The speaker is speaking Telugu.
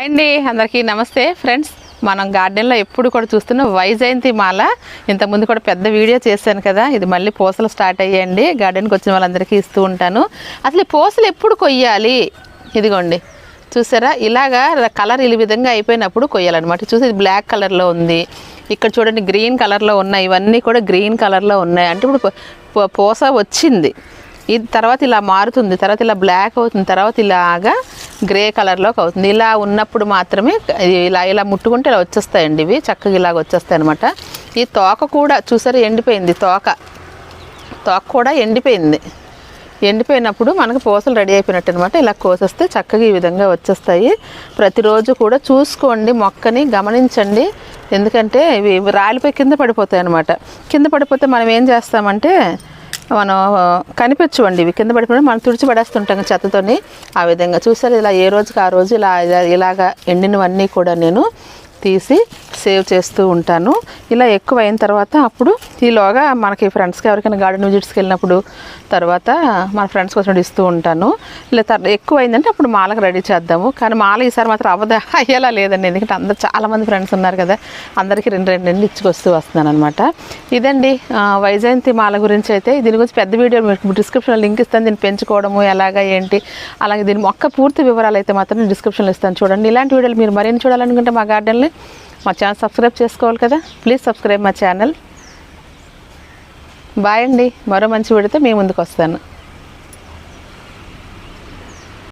అండి అందరికీ నమస్తే ఫ్రెండ్స్. మనం గార్డెన్లో ఎప్పుడు కూడా చూస్తున్న వైజయంతి మాల. ఇంతకుముందు కూడా పెద్ద వీడియో చేశాను కదా ఇది మళ్ళీ పూసలు స్టార్ట్ అయ్యాయండి. గార్డెన్కి వచ్చిన వాళ్ళందరికీ ఇస్తూ ఉంటాను. అసలు ఈ పూసలు ఎప్పుడు కొయ్యాలి? ఇదిగోండి. చూసారా? ఇలాగా కలర్ ఈ విధంగా అయిపోయినప్పుడు కొయ్యాలన్నమాట. చూసి ఇది బ్లాక్ కలర్లో ఉంది. ఇక్కడ చూడండి గ్రీన్ కలర్లో ఉన్నాయి. ఇవన్నీ కూడా గ్రీన్ కలర్లో ఉన్నాయి. అంటే ఇప్పుడు పూ- పూస వచ్చింది. ఇది తర్వాత ఇలా మారుతుంది తర్వాత ఇలా బ్లాక్ అవుతుంది తర్వాత ఇలాగా గ్రే కలర్లోకి అవుతుంది. ఇలా ఉన్నప్పుడు మాత్రమే ఇలా ఇలా ముట్టుకుంటే ఇలా వచ్చేస్తాయండి ఇవి చక్కగా ఇలాగ వచ్చేస్తాయి అనమాట ఈ తోక కూడా చూసారా ఎండిపోయింది తోక. తోక కూడా ఎండిపోయింది. ఎండిపోయినప్పుడు మనకు పూసలు రెడీ అయిపోయినట్టు అనమాట ఇలా కోసేస్తే చక్కగా ఈ విధంగా వచ్చేస్తాయి. ప్రతిరోజు కూడా చూసుకోండి మొక్కని గమనించండి. ఎందుకంటే ఇవి రాలిపోయి కింద పడిపోతాయి అనమాట కింద పడిపోతే మనం ఏం చేస్తామంటే మనం కనిపించవండి. ఇవి కింద పడిపోయి మనం తుడిచి పడేస్తుంటాం చెత్తతోని. ఆ విధంగా చూసారు ఇలా ఏ రోజుకి ఆ రోజు ఇలా ఇలా- ఇలాగా ఎండినవన్నీ కూడా నేను తీసి సేవ్ చేస్తూ ఉంటాను. ఇలా ఎక్కువ అయిన తర్వాత అప్పుడు ఈలోగా మనకి ఫ్రెండ్స్కి ఎవరికైనా గార్డెన్ విజిట్స్కి వెళ్ళినప్పుడు తర్వాత మన ఫ్రెండ్స్ కోసం ఇస్తూ ఉంటాను. ఇలా ఎక్కువ అయిందంటే అప్పుడు మాలకు రెడీ చేద్దాము. కానీ మాల ఈసారి మాత్రం అవ్వదా? అయ్యేలా లేదండి. ఎందుకంటే అందరు చాలామంది ఫ్రెండ్స్ ఉన్నారు కదా. అందరికీ రెండు రెండు రెండు ఇచ్చుకొస్తూ వస్తున్నాను అనమాట ఇదండి వైజయంతి మాల గురించి అయితే. దీని గురించి పెద్ద వీడియో మీకు డిస్క్రిప్షన్లో లింక్ ఇస్తాను. దీన్ని పెంచుకోవడము ఎలాగా ఏంటి? అలాగే దీని మొక్క పూర్తి వివరాలు అయితే మాత్రం నేను డిస్క్రిప్షన్లో ఇస్తాను. చూడండి ఇలాంటి వీడియోలు మీరు మరిన్ని చూడాలనుకుంటే మా గార్డెన్ని మా ఛానల్ సబ్స్క్రైబ్ చేసుకోవాలి కదా? ప్లీజ్ సబ్స్క్రైబ్ మా ఛానల్. బాయ్ అండి. మరో మంచి విడితే మీ ముందుకు వస్తాను.